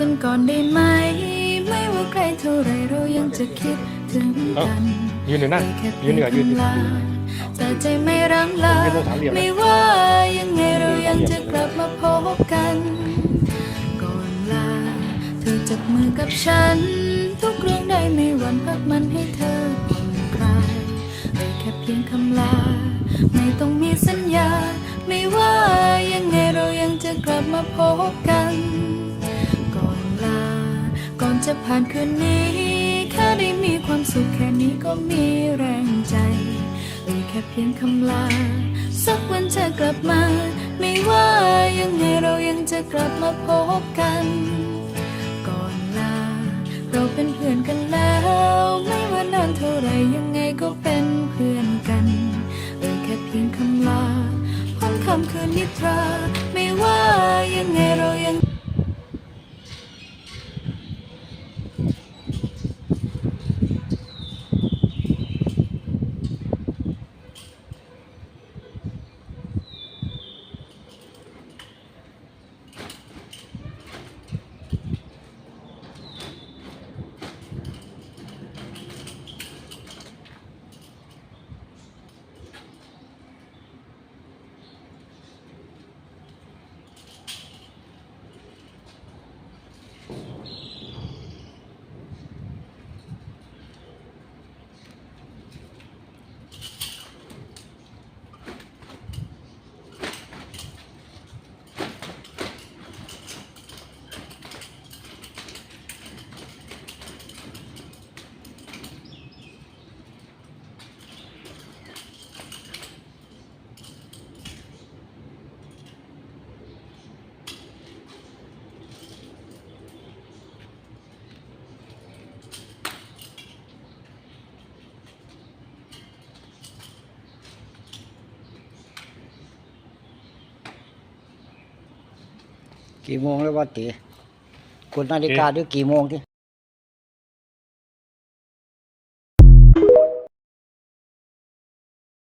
กันก่อนได้ไหม ไม่ว่าใครเท่าไรเรายังจะคิดถึงกันยืนอยู่นั่นแค่ยืนเหนือยืนลาแต่ใจไม่รังลายืนตรงหลี่ยมนะไม่ว่ายังไงเรายังจะกลับมาพบกัน ก่อนลา เธอจับมือกับฉัน ทุกเรื่องได้ไม่หวั่นพักมันให้เธอผ่อนคลายได้แค่เพียงคำลา ไม่ต้องมีสัญญา ไม่ว่ายังไงเรายังจะกลับมาพบกัน ผ่านคืนนี้ แค่ได้มีความสุขแค่นี้ก็มีแรงใจเอ่ยแค่เพียงคำลา สักวันจะกลับมา ไม่ว่ายังไงเรายังจะกลับมาพบกัน ก่อนลา เราเป็นเพื่อนกันแล้ว ไม่ว่านานเท่าไรยังไงก็เป็นเพื่อนกันเอ่ยแค่เพียงคำลาพ้นคำคืนนิทราไม่ว่ายังไงเรายัง กี่โมงแล้วว่าตีกดนาฬิกาด้วยกี่โมงที่